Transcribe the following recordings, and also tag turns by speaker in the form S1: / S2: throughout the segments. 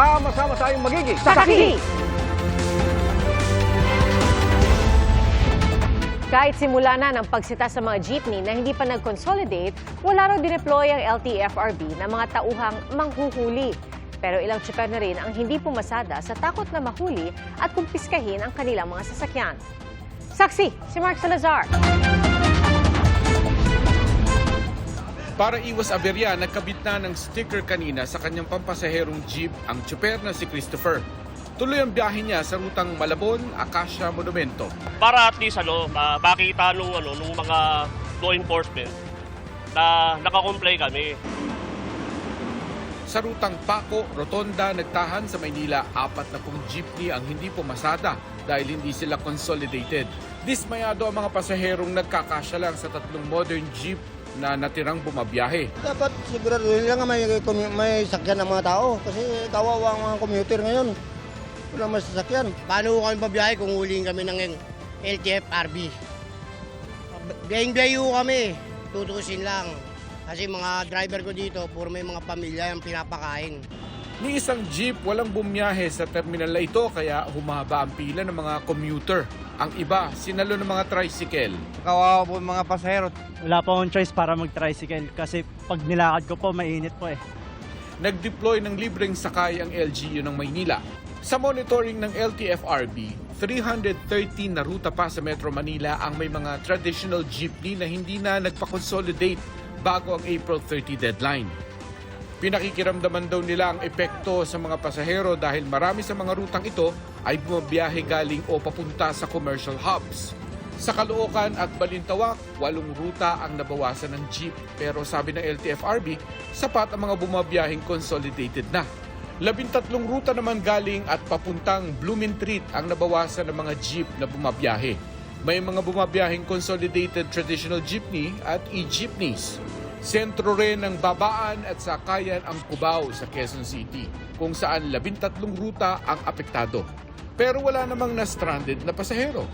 S1: Sama-sama tayong magiging
S2: Saksi! Kahit simula na ng pagsita sa mga jeepney na hindi pa nag-consolidate, wala raw dineploy ang LTFRB na mga tauhang manghuhuli. Pero ilang tsuper na rin ang hindi pumasada sa takot na mahuli at kumpiskahin ang kanilang mga sasakyan. Saksi, si Mark Salazar.
S3: Para iwas aberya, nagkabit na ng sticker kanina sa kanyang pampasaherong jeep ang tsuper na si Christopher. Tuloy ang biyahe niya sa rutang Malabon, Acacia, Monumento.
S4: para at least ano, ma- makita nung ano nung mga law enforcement na nakakomply kami.
S3: Sa rutang Paco, Rotonda, nagtahan sa Maynila, apat na pong jeepney ang hindi pumasada dahil hindi sila consolidated. Dismayado ang mga pasaherong nagkakasya lang sa tatlong modern jeep na natirang bumabiyahe.
S5: Dapat siguraduhin lang nga may, may sakyan ng mga tao kasi kawawa ang mga commuter ngayon. Wala mas sasakyan.
S6: Paano kami babiyahe kung huling kami ng LTFRB? Biyahing-biyahe ho kami, tutusin lang. Kasi mga driver ko dito, puro may mga pamilya yung pinapakain.
S3: Ni isang jeep walang bumiyahe sa terminal na ito kaya humaba ang pila ng mga commuter. Ang iba, sinalo ng mga tricycle.
S7: Kawawa po mga pasahero.
S8: wala pa akong choice para mag-tricycle kasi pag nilakad ko po, mainit po eh.
S3: Nag-deploy ng libreng sakay ang LGU ng Maynila. Sa monitoring ng LTFRB, 313 na ruta pa sa Metro Manila ang may mga traditional jeepney na hindi na nagpa-consolidate bago ang April 30 deadline. Pinakikiramdaman daw nila ang epekto sa mga pasahero dahil marami sa mga rutang ito ay bumabiyahe galing o papunta sa commercial hubs. Sa Caloocan at Balintawak, walong ruta ang nabawasan ng jeep pero sabi ng LTFRB, sapat ang mga bumabiyaheng consolidated na. Labintatlong ruta naman galing at papuntang Blumentritt ang nabawasan ng mga jeep na bumabiyahe. May mga bumabiyaheng consolidated traditional jeepney at e-jeepneys. Sentro rin ng babaan at sakayan ang Cubao sa Quezon City, kung saan labintatlong ruta ang apektado. Pero wala namang na-stranded na pasahero.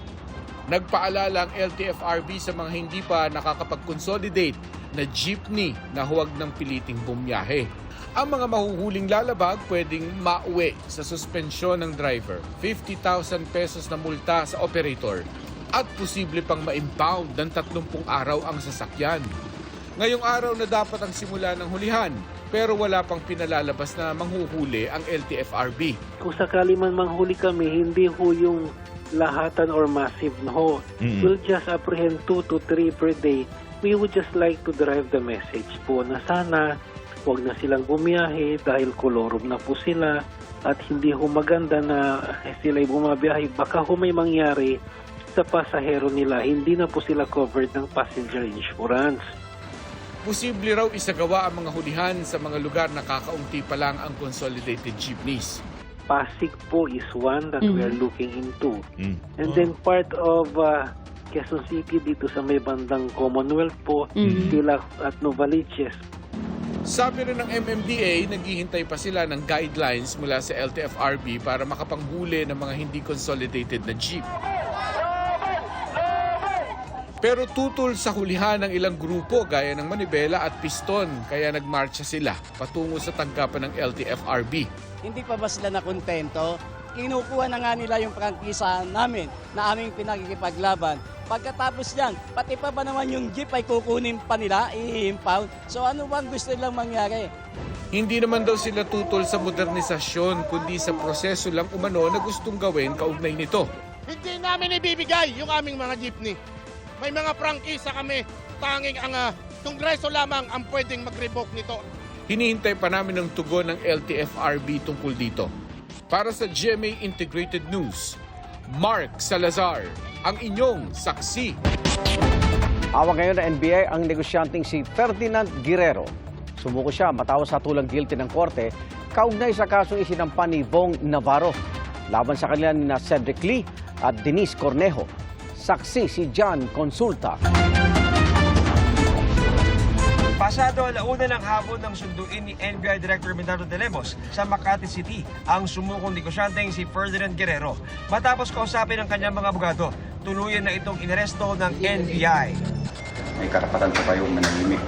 S3: Nagpaalala ang LTFRB sa mga hindi pa nakakapag-consolidate na jeepney na huwag ng piliting bumiyahe. Ang mga mahuhuling lalabag pwedeng mauwi sa suspensyon ng driver, 50,000 pesos na multa sa operator at posible pang ma-impound ng 30 araw ang sasakyan. Ngayong araw na dapat ang simula ng hulihan pero wala pang pinalalabas na manghuhuli ang LTFRB.
S9: kung sakali man manghuli kami, hindi ho yung lahatan or massive na ho. We'll just apprehend 2 to 3 per day. We would just like to drive the message po na sana huwag na silang bumiyahe dahil kolorum na po sila at hindi ho maganda na sila bumabiyahe. Baka ho may mangyari sa pasahero nila, hindi na po sila covered ng passenger insurance.
S3: Posible raw isagawa ang mga hulihan sa mga lugar na kakaunti pa lang ang consolidated jeepneys.
S9: Pasig po is one that we are looking into. And then part of uh, Quezon City dito sa may bandang Commonwealth po, sila at Novaliches.
S3: Sabi rin ng MMDA, naghihintay pa sila ng guidelines mula sa LTFRB para makapanghuli ng mga hindi consolidated na jeep. Pero tutol sa hulihan ng ilang grupo gaya ng Manibela at Piston kaya nagmarcha sila patungo sa tanggapan ng LTFRB.
S6: Hindi pa ba sila nakontento? Kinukuha na nga nila yung prangkisa namin na aming pinakikipaglaban. Pagkatapos yan, pati pa ba naman yung jeep ay kukunin pa nila, i-impound? So ano bang gusto nilang mangyari?
S3: Hindi naman daw sila tutol sa modernisasyon kundi sa proseso lang umano na gustong gawin kaugnay nito.
S10: Hindi namin ibibigay yung aming mga jeepney. May mga prangkisa kami. Tanging ang ah, kongreso lamang ang pwedeng mag-revoke nito.
S3: Hinihintay pa namin ng tugon ng LTFRB tungkol dito. Para sa GMA Integrated News, Mark Salazar, ang inyong saksi.
S1: Awang ngayon ng NBI ang negosyanteng si Ferdinand Guerrero. Sumuko siya matapos sa tulang guilty ng korte kaugnay sa kasong isinampa ni Bong Navarro laban sa kanila ni na Cedric Lee at Denise Cornejo. Saksi si John Consulta.
S7: Pasado alauna ng hapon ng sunduin ni NBI Director Minardo de Lemos sa Makati City ang sumukong negosyanteng si Ferdinand Guerrero. Matapos kausapin ng kanyang mga abogado, tuluyan na itong inaresto ng NBI.
S11: may karapatan pa kayong manahimik.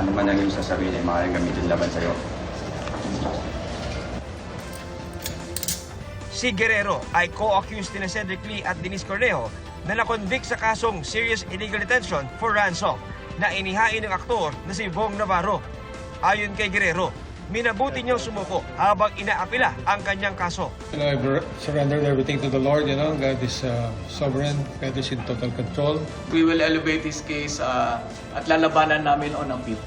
S11: Ano man ang iyong sasabihin ay maaaring gamitin laban sa'yo.
S7: Si Guerrero ay co-accused ni Cedric Lee at Denise Cornejo na nakonvict sa kasong serious illegal detention for ransom na inihain ng aktor na si Vong Navarro. Ayon kay Guerrero, minabuti niyang sumuko habang inaapila ang kanyang kaso.
S12: You know, I've re- surrendered everything to the Lord, you know. God is uh, sovereign. God is in total control.
S6: We will elevate this case uh, at lalabanan namin on appeal.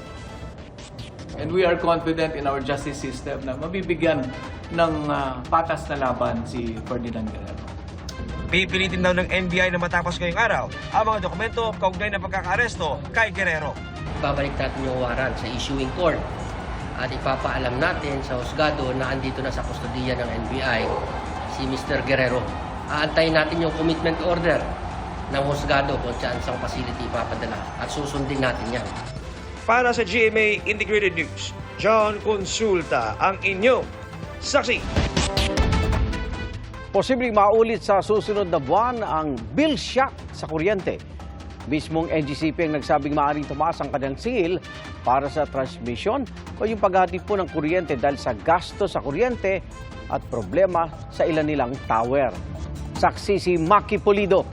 S6: And we are confident in our justice system na mabibigyan ng uh, patas na laban si Ferdinand Guerrero.
S7: Pipilitin daw ng NBI na matapos ngayong araw ang mga dokumento kaugnay ng pagkakaresto kay Guerrero.
S13: Babalik natin yung warrant sa issuing court at ipapaalam natin sa husgado na andito na sa kustodiya ng NBI si Mr. Guerrero. Aantayin natin yung commitment order ng husgado kung saan sa facility ipapadala at susundin natin yan.
S7: Para sa GMA Integrated News, John Consulta ang inyong saksi.
S1: Posibleng maulit sa susunod na buwan ang bill shock sa kuryente. Mismong NGCP ang nagsabing maaaring tumaas ang kanyang singil para sa transmission o yung paghatid po ng kuryente dahil sa gasto sa kuryente at problema sa ilan nilang tower. Saksi si Maki Pulido.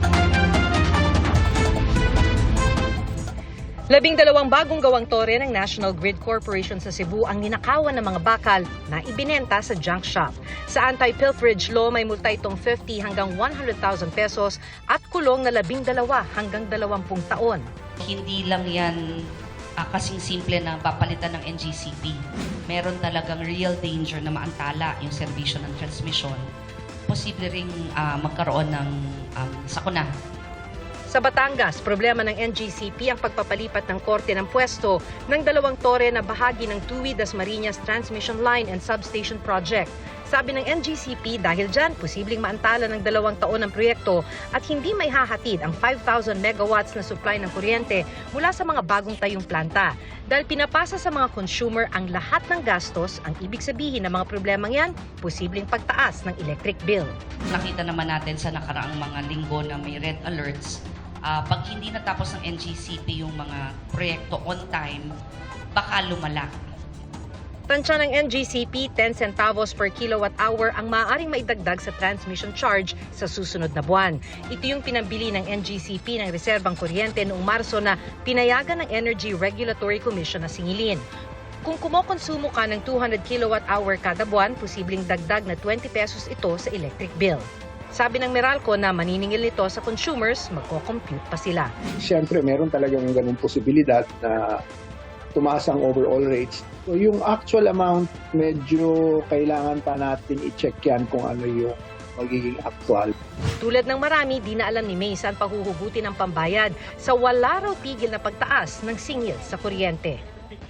S14: Labing dalawang bagong gawang tore ng National Grid Corporation sa Cebu ang ninakawan ng mga bakal na ibinenta sa junk shop. Sa anti-pilferage law, may multa itong 50 hanggang 100,000 pesos at kulong na labing dalawa hanggang 20 taon.
S15: Hindi lang yan ah, kasing simple na papalitan ng NGCP. Meron talagang real danger na maantala yung serbisyo ng transmission. Posible ring ah, magkaroon ng um, sakuna
S14: Sa Batangas, problema ng NGCP ang pagpapalipat ng korte ng pwesto ng dalawang tore na bahagi ng Tuwi Das Marinas Transmission Line and Substation Project. Sabi ng NGCP dahil dyan, posibleng maantala ng dalawang taon ang proyekto at hindi may hahatid ang 5,000 megawatts na supply ng kuryente mula sa mga bagong tayong planta. Dahil pinapasa sa mga consumer ang lahat ng gastos, ang ibig sabihin ng mga problemang yan, posibleng pagtaas ng electric bill.
S15: Nakita naman natin sa nakaraang mga linggo na may red alerts. Ah, pag hindi natapos ng NGCP yung mga proyekto on time, baka lumala.
S14: Tansya ng NGCP, 10 centavos per kilowatt hour ang maaaring maidagdag sa transmission charge sa susunod na buwan. Ito yung pinambili ng NGCP ng reserbang kuryente noong Marso na pinayagan ng Energy Regulatory Commission na singilin. Kung kumokonsumo ka ng 200 kilowatt hour kada buwan, posibleng dagdag na 20 pesos ito sa electric bill. Sabi ng Meralco na maniningil nito sa consumers, magko-compute pa sila.
S16: Siyempre, meron talagang ganung posibilidad na tumaas ang overall rates. So yung actual amount, medyo kailangan pa natin i-check yan kung ano yung magiging actual.
S14: Tulad ng marami, di na alam ni May saan pahuhugutin ang pambayad sa wala raw tigil na pagtaas ng singil sa kuryente.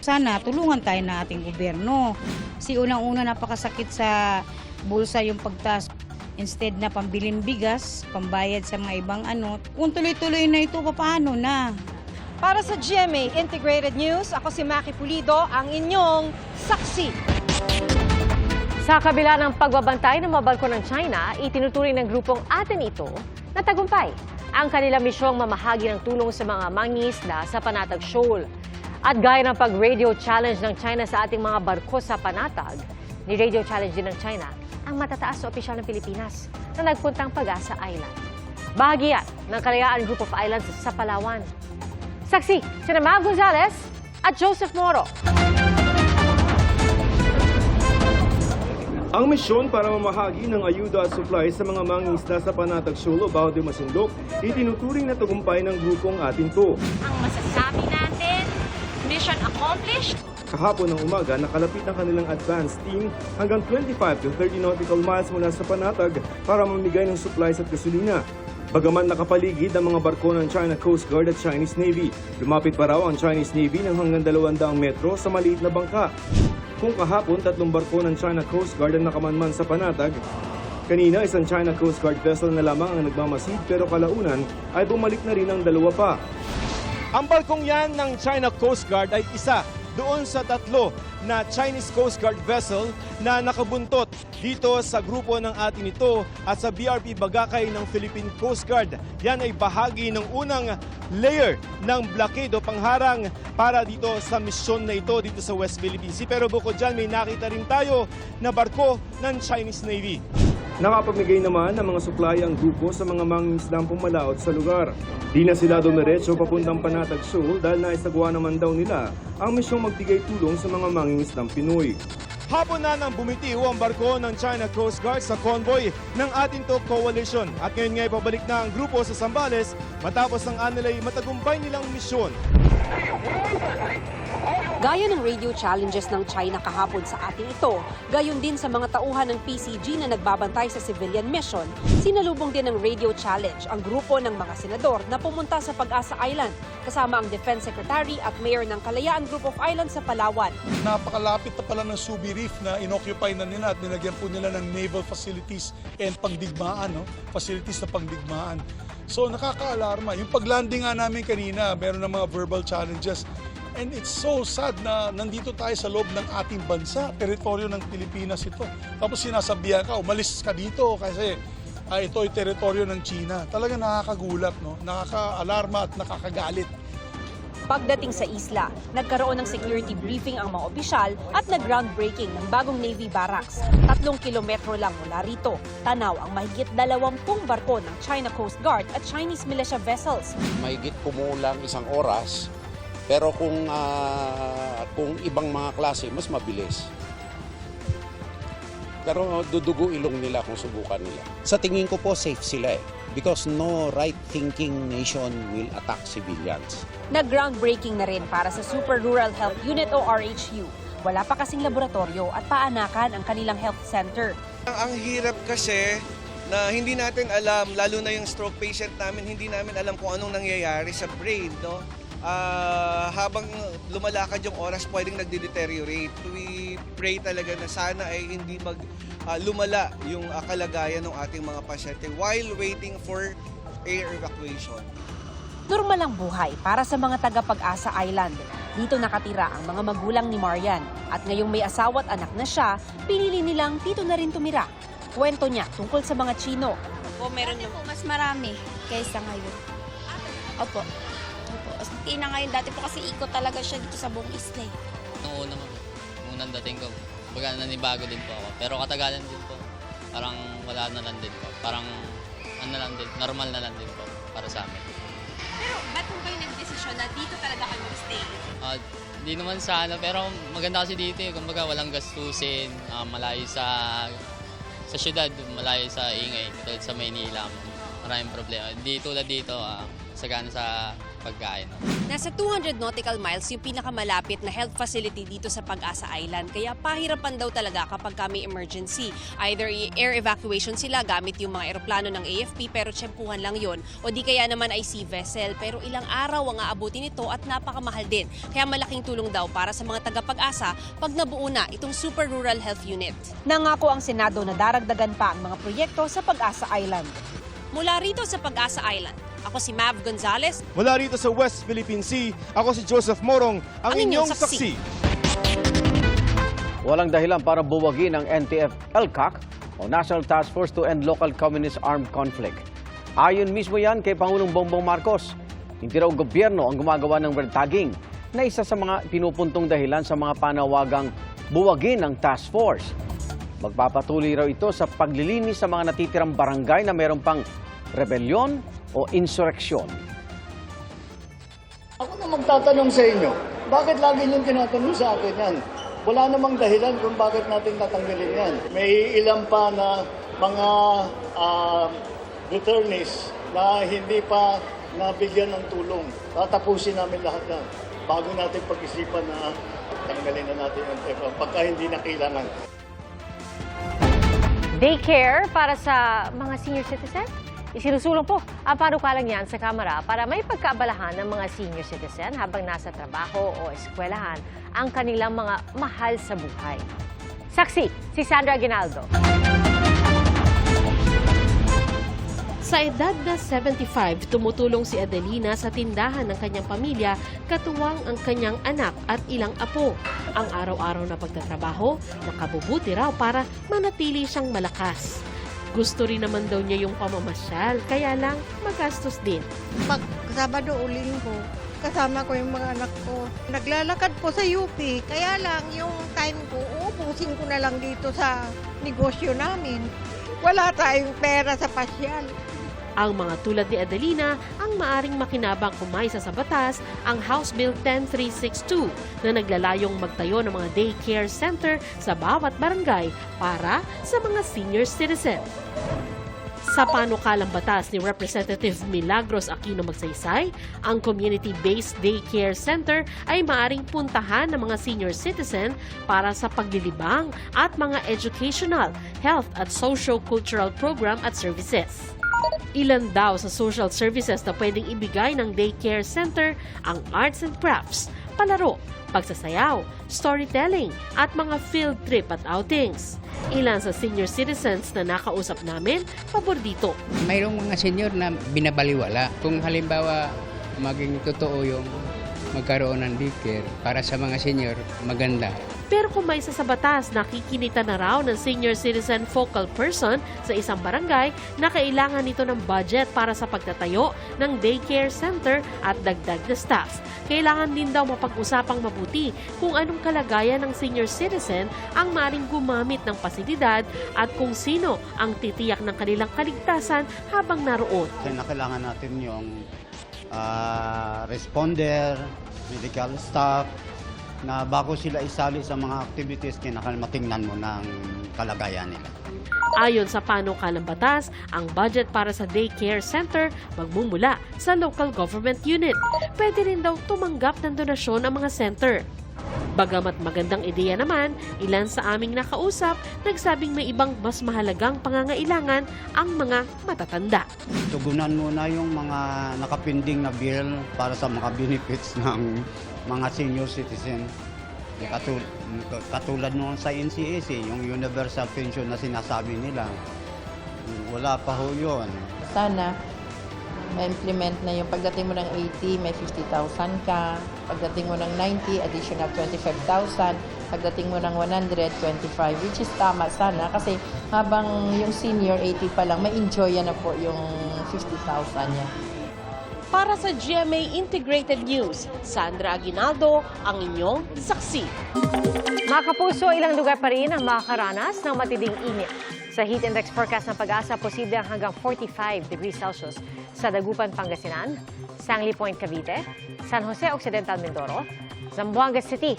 S17: Sana tulungan tayo ng ating gobyerno. Kasi unang-una napakasakit sa bulsa yung pagtaas. Instead na pambilin bigas, pambayad sa mga ibang ano, kung tuloy-tuloy na ito, paano na?
S2: Para sa GMA Integrated News, ako si Maki Pulido, ang inyong saksi. Sa kabila ng pagbabantay ng mga barko ng China, itinuturing ng grupong atin ito na tagumpay ang kanilang misyong mamahagi ng tulong sa mga mangingisda sa Panatag Shoal. At gaya ng pag-radio challenge ng China sa ating mga barko sa Panatag, ni radio challenge din ng China ang matataas na opisyal ng Pilipinas na nagpuntang Pag-asa Island. Bahagi yan ng Kalayaan Group of Islands sa Palawan. Saksi, sina Mag Gonzalez at Joseph Moro.
S18: Ang misyon para mamahagi ng ayuda at supply sa mga mangingisda sa Panatag Shoal o Bao de Masindok, itinuturing na tagumpay ng grupong atin to.
S19: Ang masasabi natin, mission accomplished.
S18: Kahapon ng umaga, nakalapit ang kanilang advance team hanggang 25 to 30 nautical miles mula sa Panatag para mamigay ng supplies at gasolina. Bagaman nakapaligid ang mga barko ng China Coast Guard at Chinese Navy, lumapit pa raw ang Chinese Navy ng hanggang 200 metro sa maliit na bangka. Kung kahapon, tatlong barko ng China Coast Guard ang nakamanman sa Panatag, kanina isang China Coast Guard vessel na lamang ang nagmamasid pero kalaunan ay bumalik na rin ang dalawa pa.
S20: Ang barkong yan ng China Coast Guard ay isa doon sa tatlo na Chinese Coast Guard vessel na nakabuntot dito sa grupo ng atin ito at sa BRP Bagakay ng Philippine Coast Guard. Yan ay bahagi ng unang layer ng blockade o pangharang para dito sa misyon na ito dito sa West Philippine Sea. Pero bukod dyan, may nakita rin tayo na barko ng Chinese Navy.
S18: Nakapamigay naman ng mga supply ang grupo sa mga mangingisdang pumalaot sa lugar. Di na sila dumiretso papuntang Panatag Shoal dahil naisagawa naman daw nila ang misyong magbigay tulong sa mga mangingisdang Pinoy.
S20: Hapon na nang bumitiw ang barko ng China Coast Guard sa convoy ng ating to coalition. At ngayon nga pabalik na ang grupo sa Sambales matapos ang anilay matagumpay nilang misyon.
S21: Gaya ng radio challenges ng China kahapon sa ating ito, gayon din sa mga tauhan ng PCG na nagbabantay sa civilian mission, sinalubong din ng radio challenge ang grupo ng mga senador na pumunta sa Pag-asa Island kasama ang Defense Secretary at Mayor ng Kalayaan Group of Islands sa Palawan.
S22: Napakalapit na pala ng Subi Reef na inoccupy na nila at nilagyan po nila ng naval facilities and pangdigmaan, no? facilities na pangdigmaan. So nakaka-alarma. Yung paglanding nga namin kanina, meron ng mga verbal challenges. And it's so sad na nandito tayo sa loob ng ating bansa, teritoryo ng Pilipinas ito. Tapos sinasabihan ka, umalis ka dito kasi ah, ito ay teritoryo ng China. Talaga nakakagulat, no? nakaka-alarma at nakakagalit.
S21: Pagdating sa isla, nagkaroon ng security briefing ang mga opisyal at nag-groundbreaking ng bagong Navy Barracks. Tatlong kilometro lang mula rito, tanaw ang mahigit dalawampung barko ng China Coast Guard at Chinese militia vessels.
S23: Mahigit kumulang isang oras, pero kung, ah, kung ibang mga klase, mas mabilis. Pero dudugo ilong nila kung subukan nila. Sa tingin ko po, safe sila eh. Because no right-thinking nation will attack civilians.
S21: Nag-groundbreaking na rin para sa Super Rural Health Unit o RHU. Wala pa kasing laboratorio at paanakan ang kanilang health center.
S24: Ang, ang hirap kasi na hindi natin alam, lalo na yung stroke patient namin, hindi namin alam kung anong nangyayari sa brain, no? Ah, habang lumalakad yung oras, pwedeng nagde-deteriorate. We pray talaga na sana ay hindi mag ah, lumala yung ah, kalagayan ng ating mga pasyente while waiting for air evacuation.
S21: Normal ang buhay para sa mga taga-Pag-asa Island. Dito nakatira ang mga magulang ni Marian at ngayong may asawa at anak na siya, pinili nilang dito na rin tumira. Kwento niya tungkol sa mga Chino.
S25: Opo, meron po mas marami kaysa ngayon. Opo. Hindi na ngayon. Dati po kasi ikot talaga siya dito sa buong isla. eh.
S26: Nung una, nung unang dating ko, baga nanibago din po ako. Pero katagalan din po. Parang wala na lang din po. Parang ano lang din, normal na lang din po para sa amin.
S25: Pero ba't po kayo nag-desisyon na dito talaga kayo mag-stay?
S26: Ah, di naman sa ano, pero maganda kasi dito eh. Kumbaga walang gastusin, ah, malayo sa sa syudad, malayo sa ingay. Katulad sa Maynila, maraming problema. Di tulad dito, ah, sagana sa pagkain.
S21: Nasa 200 nautical miles yung pinakamalapit na health facility dito sa Pag-asa Island. Kaya pahirapan daw talaga kapag kami emergency. Either i- air evacuation sila gamit yung mga eroplano ng AFP pero tsempuhan lang yon O di kaya naman ay sea vessel. Pero ilang araw ang aabutin ito at napakamahal din. Kaya malaking tulong daw para sa mga taga-pag-asa pag nabuo na itong Super Rural Health Unit. Nangako ang Senado na daragdagan pa ang mga proyekto sa Pag-asa Island. Mula rito sa Pag-asa Island, ako si Mav Gonzalez,
S20: Mula rito sa West Philippine Sea, ako si Joseph Morong, ang,
S21: Ang inyong
S20: inyong
S21: saksi.
S20: saksi.
S1: Walang dahilan para buwagin ang NTF-ELCAC o National Task Force to End Local Communist Armed Conflict. Ayon mismo yan kay Pangulong Bongbong Marcos. Hindi raw gobyerno ang gumagawa ng red tagging na isa sa mga pinupuntong dahilan sa mga panawagang buwagin ng task force. Magpapatuloy raw ito sa paglilinis sa mga natitirang barangay na mayroon pang rebelyon o insureksyon.
S27: Ako na magtatanong sa inyo, bakit lagi niyong tinatanong sa akin yan? Wala namang dahilan kung bakit natin tatanggalin yan. May ilan pa na mga uh, returnees na hindi pa nabigyan ng tulong. Tatapusin namin lahat yan bago natin pag-isipan na tanggalin na natin yung TEPA pagka hindi na kailangan.
S2: Daycare para sa mga senior citizen? Isinusulong po ang panukalang yan sa Kamara para may pagkaabalahan ng mga senior citizen habang nasa trabaho o eskwelahan ang kanilang mga mahal sa buhay. Saksi, si Sandra Aguinaldo.
S28: Sa edad na 75, tumutulong si Adelina sa tindahan ng kanyang pamilya, katuwang ang kanyang anak at ilang apo. Ang araw-araw na pagtatrabaho, nakabubuti raw para manatili siyang malakas. Gusto rin naman daw niya yung pamamasyal, kaya lang magastos din.
S29: Pag Sabado o Linggo, kasama ko yung mga anak ko. Naglalakad po sa UP, kaya lang yung time ko, uubusin ko na lang dito sa negosyo namin. Wala tayong pera sa pasyal.
S28: Ang mga tulad ni Adelina ang maaring makinabang kumaysa sa batas ang House Bill 10362 na naglalayong magtayo ng mga daycare center sa bawat barangay para sa mga senior citizen. Sa panukalang batas ni Representative Milagros Aquino Magsaysay, ang community-based daycare center ay maaring puntahan ng mga senior citizen para sa paglilibang at mga educational, health at socio-cultural program at services. Ilan daw sa social services na pwedeng ibigay ng daycare center ang arts and crafts, palaro, pagsasayaw, storytelling at mga field trip at outings. Ilan sa senior citizens na nakausap namin, pabor dito.
S30: Mayroong mga senior na binabaliwala. Kung halimbawa maging totoo yung magkaroon ng daycare para sa mga senior, maganda.
S28: Pero kung may sa batas, nakikinita na raw ng senior citizen focal person sa isang barangay na kailangan nito ng budget para sa pagtatayo ng daycare center at dagdag na staff. Kailangan din daw mapag-usapang mabuti kung anong kalagayan ng senior citizen ang maring gumamit ng pasilidad at kung sino ang titiyak ng kanilang kaligtasan habang naroon.
S31: na kailangan natin yung ah, responder, medical staff, na bago sila isali sa mga activities, kailangan matingnan mo ng kalagayan nila.
S28: Ayon sa panukalang batas, ang budget para sa daycare center magmumula sa local government unit. Pwede rin daw tumanggap ng donasyon ang mga center. Bagamat magandang ideya naman, ilan sa aming nakausap nagsabing may ibang mas mahalagang pangangailangan ang mga matatanda.
S31: Tugunan muna yung mga nakapinding na bill para sa mga benefits ng mga senior citizen. Katul katulad nung sa NCAC, yung universal pension na sinasabi nila, wala pa ho yun.
S32: Sana ma-implement na yung pagdating mo ng 80, may 50,000 ka. Pagdating mo ng 90, additional 25,000. Pagdating mo ng 100, 25, which is tama sana. Kasi habang yung senior 80 pa lang, ma-enjoy na po yung 50,000 niya.
S28: Para sa GMA Integrated News, Sandra Aguinaldo, ang inyong saksi.
S2: Mga kapuso, ilang lugar pa rin ang makakaranas ng matinding init. Sa heat index forecast ng pag-asa, posible ang hanggang 45 degrees Celsius sa Dagupan, Pangasinan, Sangli Point, Cavite, San Jose Occidental, Mindoro, Zamboanga City.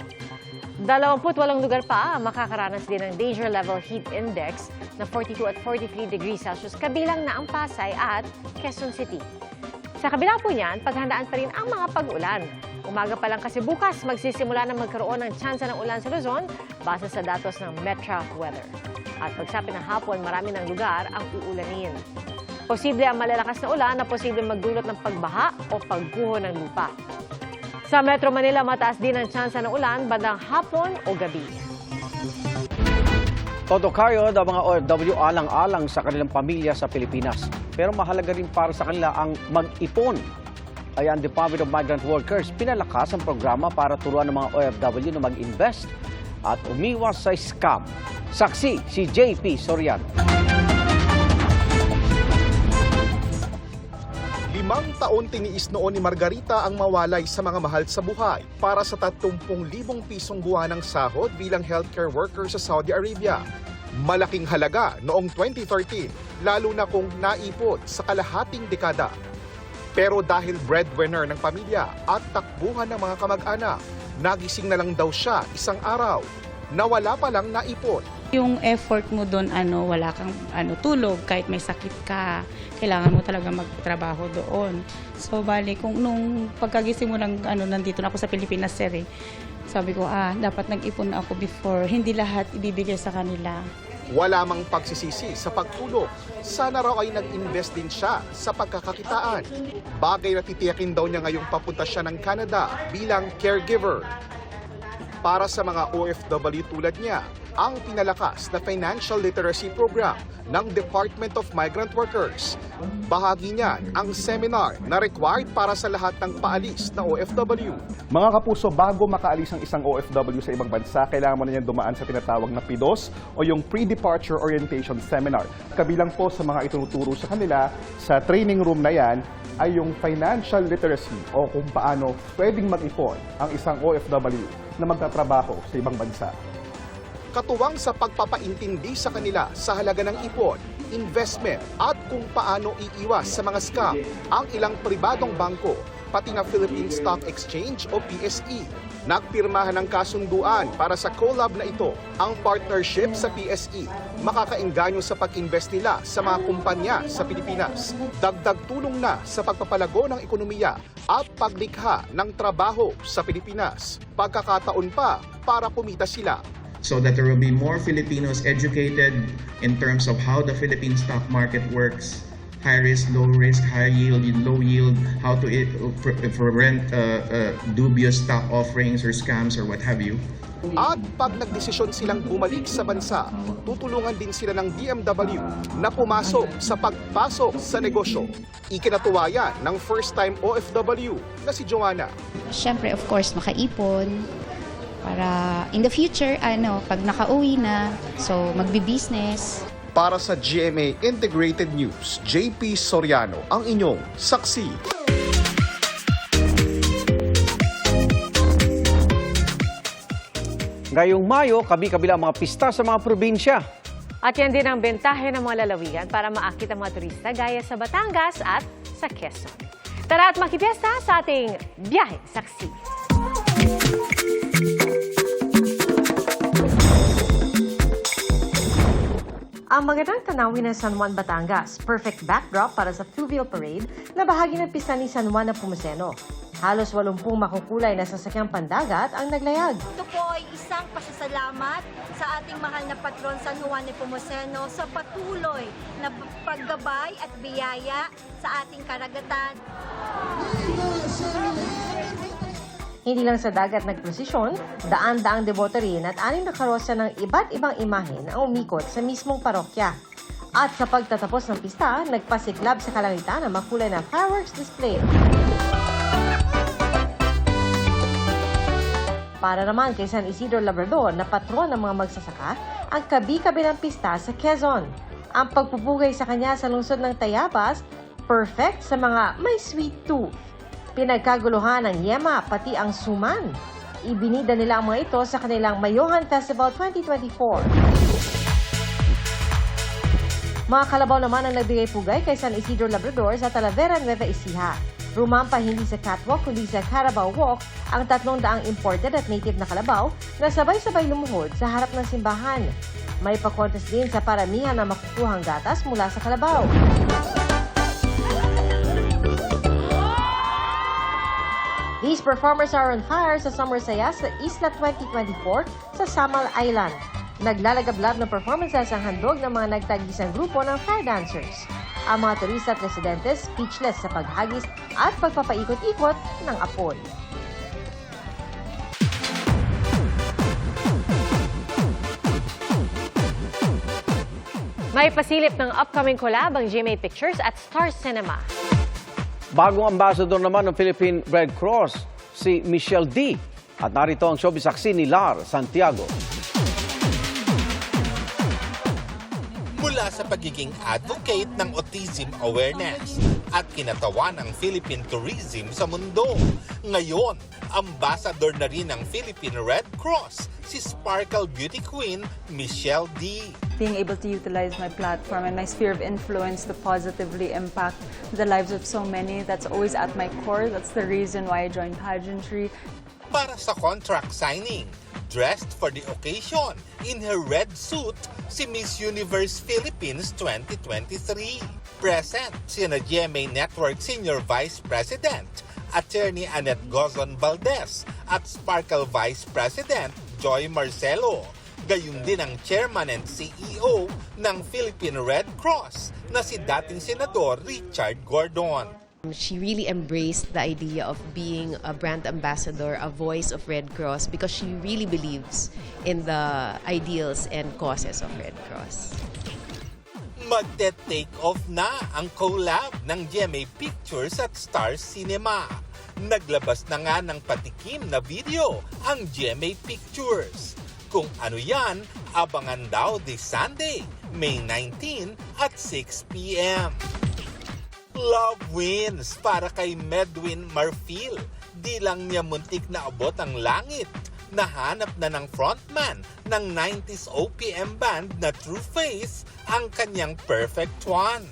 S2: 28 lugar pa ang makakaranas din ng danger level heat index na 42 at 43 degrees Celsius kabilang na ang Pasay at Quezon City. Sa kabila po niyan, paghandaan pa rin ang mga pag-ulan. Umaga pa lang kasi bukas magsisimula na magkaroon ng tsansa ng ulan sa Luzon base sa datos ng Metra Weather. At pagsapit ng hapon, marami ng lugar ang uulanin. Posible ang malalakas na ulan na posible magdulot ng pagbaha o pagguho ng lupa. Sa Metro Manila, mataas din ang tsansa ng ulan bandang hapon o gabi.
S1: Todo kayo ng mga OFW alang-alang sa kanilang pamilya sa Pilipinas. Pero mahalaga rin para sa kanila ang mag-ipon. Kaya ang Department of Migrant Workers pinalakas ang programa para turuan ng mga OFW na mag-invest at umiwas sa scam. Saksi si JP Soriano.
S33: Limang taon tiniis noon ni Margarita ang mawalay sa mga mahal sa buhay para sa 30,000 pisong buwan ng sahod bilang healthcare worker sa Saudi Arabia. Malaking halaga noong 2013, lalo na kung naipon sa kalahating dekada. Pero dahil breadwinner ng pamilya at takbuhan ng mga kamag-anak, nagising na lang daw siya isang araw. Nawala pa lang naipon.
S17: Yung effort mo doon, ano, wala kang ano, tulog, kahit may sakit ka, kailangan mo talaga magtrabaho doon. So, bali, kung nung pagkagising mo ng, ano, nandito na ako sa Pilipinas, sir, eh, sabi ko, ah, dapat nag-ipon na ako before. Hindi lahat ibibigay sa kanila.
S33: Wala mang pagsisisi sa pagtulog. Sana raw ay nag-invest din siya sa pagkakakitaan. Bagay na titiyakin daw niya ngayong papunta siya ng Canada bilang caregiver. Para sa mga OFW tulad niya, ang pinalakas na Financial Literacy Program ng Department of Migrant Workers. Bahagi niyan ang seminar na required para sa lahat ng paalis na OFW.
S34: Mga kapuso, bago makaalis ang isang OFW sa ibang bansa, kailangan mo na niyan dumaan sa tinatawag na PIDOS o yung Pre-Departure Orientation Seminar. Kabilang po sa mga itinuturo sa kanila sa training room na yan ay yung financial literacy o kung paano pwedeng mag-ipon ang isang OFW na magtatrabaho sa ibang bansa.
S33: Katuwang sa pagpapaintindi sa kanila sa halaga ng ipon, investment at kung paano iiwas sa mga scam ang ilang pribadong bangko pati na Philippine Stock Exchange o PSE. Nagpirmahan ng kasunduan para sa collab na ito ang partnership sa PSE. Makakainganyo sa pag-invest nila sa mga kumpanya sa Pilipinas. Dagdag tulong na sa pagpapalago ng ekonomiya at paglikha ng trabaho sa Pilipinas. Pagkakataon pa para kumita sila
S35: so that there will be more Filipinos educated in terms of how the Philippine stock market works. High risk, low risk, high yield, low yield, how to prevent uh, uh, dubious stock offerings or scams or what have you.
S33: At pag nagdesisyon silang bumalik sa bansa, tutulungan din sila ng DMW na pumasok sa pagpasok sa negosyo. Ikinatuwa yan ng first-time OFW na si Joanna.
S29: Siyempre, of course, makaipon para in the future, ano, pag nakauwi na, so magbi-business.
S33: Para sa GMA Integrated News, JP Soriano ang inyong saksi.
S1: Ngayong Mayo, kabi-kabila ang mga pista sa mga probinsya.
S36: At yan din ang bentahe ng mga lalawigan para maakit ang mga turista gaya sa Batangas at sa Quezon. Tara at makipiesta sa ating biyahe saksi. Ang magandang tanawin ng San Juan, Batangas, perfect backdrop para sa Fluvial Parade na bahagi ng pista ni San Juan na Pumuseno. Halos 80 makukulay na sasakyang pandagat ang naglayag.
S37: Ito po ay isang pasasalamat sa ating mahal na patron San Juan de Pomoceno sa patuloy na paggabay at biyaya sa ating karagatan.
S36: Hindi lang sa dagat nagprosesyon, daan-daang deboto rin at anim na karosa ng iba't ibang imahen ang umikot sa mismong parokya. At sa pagtatapos ng pista, nagpasiklab sa kalangitan ang makulay na fireworks display. Para naman kay San Isidro Labrador na patron ng mga magsasaka, ang kabi-kabi ng pista sa Quezon. Ang pagpupugay sa kanya sa lungsod ng Tayabas, perfect sa mga may sweet tooth. Pinagkaguluhan ng Yema pati ang Suman. Ibinida nila ang mga ito sa kanilang Mayohan Festival 2024. Mga kalabaw naman ang nagbigay pugay kay San Isidro Labrador sa Talavera Nueva Ecija. Rumampa hindi sa catwalk kundi sa Carabao Walk ang tatlong daang imported at native na kalabaw na sabay-sabay lumuhod sa harap ng simbahan. May pa-contest din sa paramihan na makukuhang gatas mula sa kalabaw. These performers are on fire sa Summer Saya sa Isla 2024 sa Samal Island. Naglalagablab ng performances ang handog ng mga nagtagisang grupo ng fire dancers. Ang mga turista at residente speechless sa paghagis at pagpapaikot-ikot ng apoy. May pasilip ng upcoming collab ang GMA Pictures at Star Cinema.
S1: Bagong ambassador naman ng Philippine Red Cross, si Michelle D. At narito ang showbiz saksi ni Lar Santiago.
S38: mula sa pagiging advocate ng autism awareness at kinatawan ng Philippine tourism sa mundo. Ngayon, ambassador na rin ng Philippine Red Cross si Sparkle Beauty Queen Michelle D.
S39: being able to utilize my platform and my sphere of influence to positively impact the lives of so many. That's always at my core. That's the reason why I joined pageantry.
S38: Para sa contract signing, dressed for the occasion in her red suit si Miss Universe Philippines 2023. Present sina GMA Network Senior Vice President, Attorney Annette Gozon Valdez at Sparkle Vice President Joy Marcelo. Gayun din ang chairman and CEO ng Philippine Red Cross na si dating Senador Richard Gordon.
S40: She really embraced the idea of being a brand ambassador, a voice of Red Cross, because she really believes in the ideals and causes of Red Cross.
S38: Magte-take off na ang collab ng GMA Pictures at Star Cinema. Naglabas na nga ng patikim na video ang GMA Pictures. Kung ano yan, abangan daw this Sunday, May 19 at 6 p.m. Love wins para kay Medwin Marfil. Di lang niya muntik na abot ang langit. Nahanap na ng frontman ng 90s OPM band na True Face ang kanyang perfect one.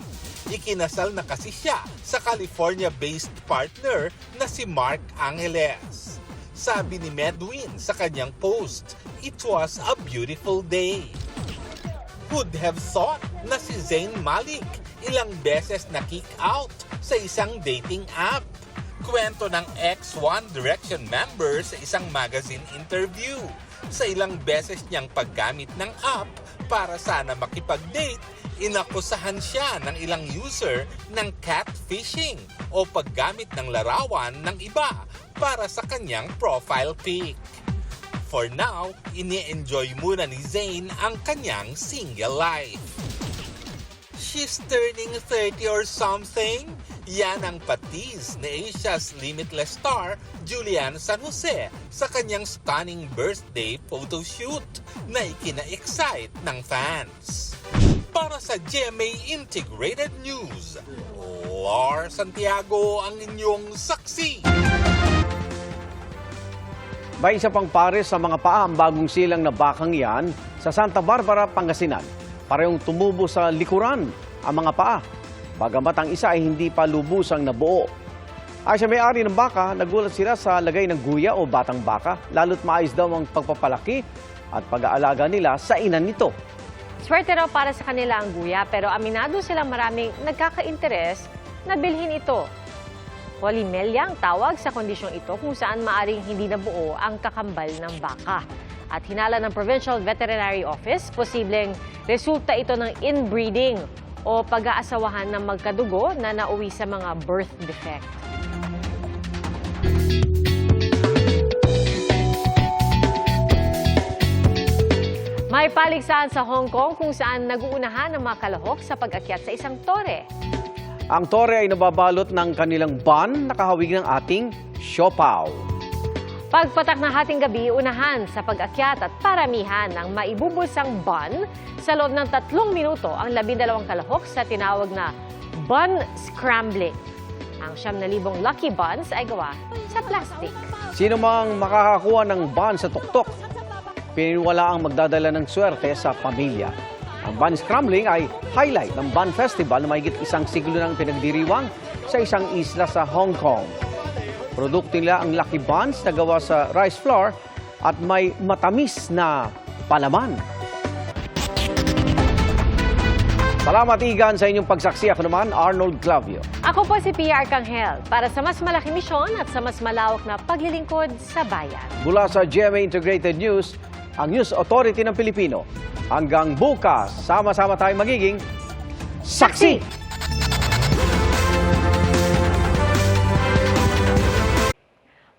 S38: Ikinasal na kasi siya sa California-based partner na si Mark Angeles. Sabi ni Medwin sa kanyang post, it was a beautiful day. Would have thought na si Zayn Malik ilang beses na kick out sa isang dating app. Kwento ng ex-One Direction member sa isang magazine interview. Sa ilang beses niyang paggamit ng app para sana makipag-date, inakusahan siya ng ilang user ng catfishing o paggamit ng larawan ng iba para sa kanyang profile pic. For now, ini-enjoy muna ni Zayn ang kanyang single life. She's turning 30 or something? Yan ang patis ni Asia's Limitless star, Julian San Jose, sa kanyang stunning birthday photoshoot na ikina-excite ng fans. Para sa GMA Integrated News, Lar Santiago ang inyong saksi.
S1: May isa pang pares sa mga paa ang bagong silang na bakang yan sa Santa Barbara, Pangasinan. Parehong tumubo sa likuran ang mga paa. Bagamat ang isa ay hindi pa lubusang nabuo. Ay sa may-ari ng baka, nagulat sila sa lagay ng guya o batang baka, lalo't maayos daw ang pagpapalaki at pag-aalaga nila sa inan nito.
S2: Swerte raw para sa kanila ang guya pero aminado silang maraming nagkaka-interes na bilhin ito. Polymelia ang tawag sa kondisyong ito kung saan maaring hindi nabuo ang kakambal ng baka. At hinala ng Provincial Veterinary Office, posibleng resulta ito ng inbreeding o pag-aasawahan ng magkadugo na nauwi sa mga birth defect. May paligsahan sa Hong Kong kung saan nag-uunahan ang mga kalahok sa pag-akyat sa isang tore.
S1: Ang tore ay nababalot ng kanilang ban na kahawig ng ating siopaw.
S2: Pagpatak ng hating gabi, unahan sa pag-akyat at paramihan ng maibubulsang bun sa loob ng tatlong minuto ang labindalawang kalahok sa tinawag na bun scrambling. Ang siyam na libong lucky buns ay gawa sa plastic.
S1: Sino mang makakakuha ng ban sa tuktok, pininiwala ang magdadala ng swerte sa pamilya. Ang Ban Scrambling ay highlight ng Ban Festival na mahigit isang siglo ng pinagdiriwang sa isang isla sa Hong Kong. Produkto nila ang Lucky Buns na gawa sa rice flour at may matamis na palaman. Salamat Igan sa inyong pagsaksi. Ako naman, Arnold Clavio.
S2: Ako po si Pia Arcangel para sa mas malaki misyon at sa mas malawak na paglilingkod sa bayan.
S1: Mula sa GMA Integrated News, ang News Authority ng Pilipino. Hanggang bukas, sama-sama tayong magiging saksi!